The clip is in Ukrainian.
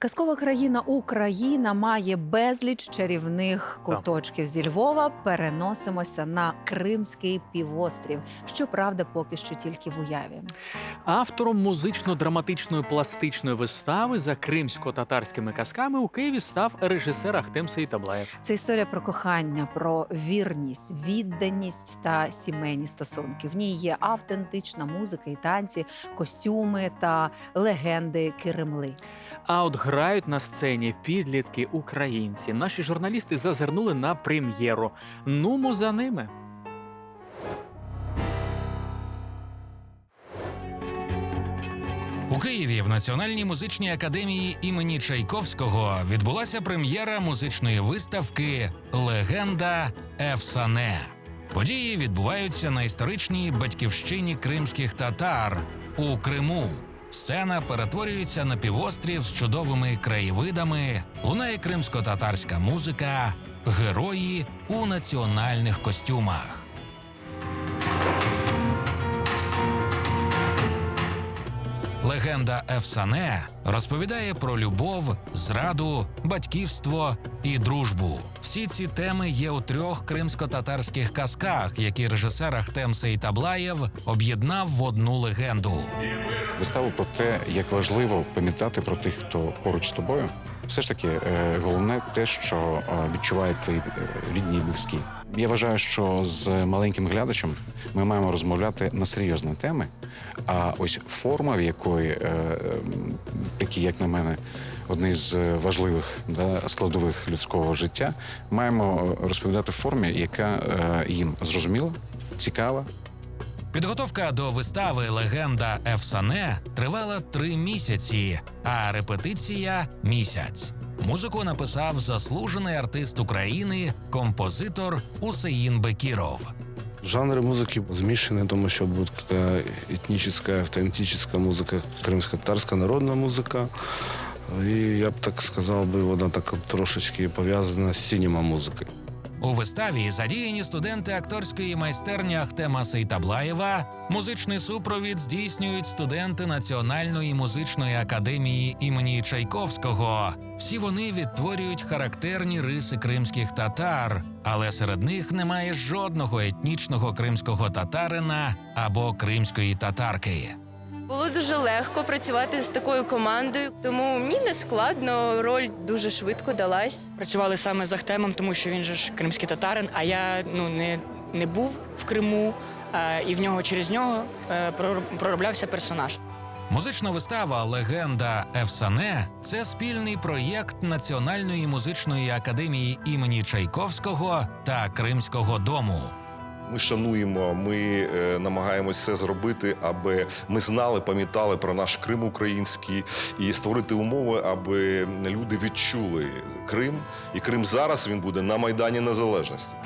Казкова країна Україна має безліч чарівних куточків. Зі Львова переносимося на Кримський півострів. Щоправда, поки що тільки в уяві. Автором музично-драматичної пластичної вистави за кримсько-татарськими казками у Києві став режисер Ахтем Сеїтаблаєв. Це історія про кохання, про вірність, відданість та сімейні стосунки. В ній є автентична музика і танці, костюми та легенди Киремли. А от грають на сцені підлітки українці. Наші журналісти зазирнули на прем'єру. Нумо за ними. У Києві в Національній музичній академії імені Чайковського відбулася прем'єра музичної виставки Легенда Ефсане. Події відбуваються на історичній батьківщині кримських татар у Криму. Сцена перетворюється на півострів з чудовими краєвидами, лунає кримсько-татарська музика, герої у національних костюмах. Легенда Евсане розповідає про любов, зраду, батьківство і дружбу. Всі ці теми є у трьох кримсько-татарських казках, які режисер Ахтем Сейтаблаєв об'єднав в одну легенду. Виставу про те, як важливо пам'ятати про тих, хто поруч з тобою. Все ж таки, е, головне те, що е, відчувають твої е, рідні і близькі. Я вважаю, що з маленьким глядачем ми маємо розмовляти на серйозні теми. А ось форма, в якої такі, як на мене, одні з важливих да, складових людського життя, маємо розповідати в формі, яка їм зрозуміла, цікава, Підготовка до вистави Легенда Ефсане тривала три місяці, а репетиція місяць. Музику написав заслужений артист України, композитор Усеїн Бекіров. Жанры музыки змешаны, тому що будет какая этническая, автентическая музыка, крымско-татарская народная музыка. И я б так сказал би, вона так трошечки пов'язана з синема музикою. У виставі задіяні студенти акторської майстерні Ахтема Сейтаблаєва. Музичний супровід здійснюють студенти Національної музичної академії імені Чайковського. Всі вони відтворюють характерні риси кримських татар, але серед них немає жодного етнічного кримського татарина або кримської татарки. Було дуже легко працювати з такою командою, тому мені не складно, роль дуже швидко далась. працювали саме з Ахтемом, тому що він же ж кримський татарин, а я ну не, не був в Криму, і в нього через нього е, пророблявся персонаж. Музична вистава Легенда Ефсане це спільний проєкт Національної музичної академії імені Чайковського та Кримського дому. Ми шануємо, ми е, намагаємось все зробити, аби ми знали, пам'ятали про наш Крим український і створити умови, аби люди відчули Крим. І Крим зараз він буде на Майдані Незалежності.